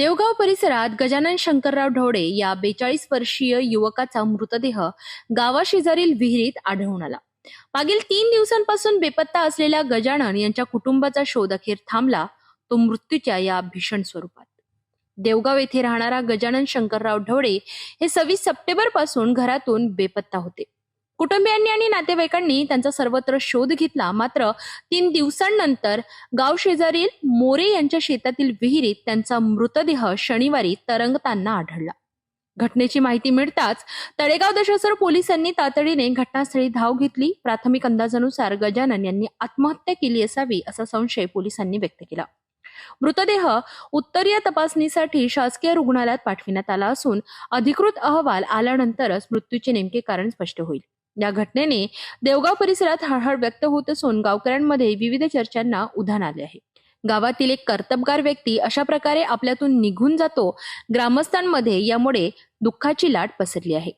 देवगाव परिसरात गजानन शंकरराव ढवळे या बेचाळीस वर्षीय युवकाचा मृतदेह गावाशेजारील विहिरीत आढळून आला. मागील तीन दिवसांपासून बेपत्ता असलेल्या गजानन यांच्या कुटुंबाचा शोध अखेर थांबला. तो मृत्यूच्या या भीषण स्वरूपात. देवगाव येथे राहणारा गजानन शंकरराव ढवळे हे सव्वीस सप्टेंबरपासून घरातून बेपत्ता होते. कुटुंबियांनी आणि नातेवाईकांनी त्यांचा सर्वत्र शोध घेतला. मात्र तीन दिवसांनंतर गाव शेजारील मोरे यांच्या शेतातील विहिरीत त्यांचा मृतदेह शनिवारी तरंगताना आढळला. घटनेची माहिती मिळताच तळेगाव दशसर पोलिसांनी तातडीने घटनास्थळी धाव घेतली. प्राथमिक अंदाजानुसार गजानन यांनी आत्महत्या केली असावी असा संशय पोलिसांनी व्यक्त केला. मृतदेह उत्तरीय तपासणीसाठी शासकीय रुग्णालयात पाठविण्यात आला असून अधिकृत अहवाल आल्यानंतरच मृत्यूचे नेमके कारण स्पष्ट होईल. या घटनेने देवगाव परिसरात हळहळ व्यक्त होत असून गावकऱ्यांमध्ये विविध चर्चांना उधाण आले आहे. गावातील एक कर्तबगार व्यक्ती अशा प्रकारे आपल्यातून निघून जातो ग्रामस्थांमध्ये यामुळे दुःखाची लाट पसरली आहे.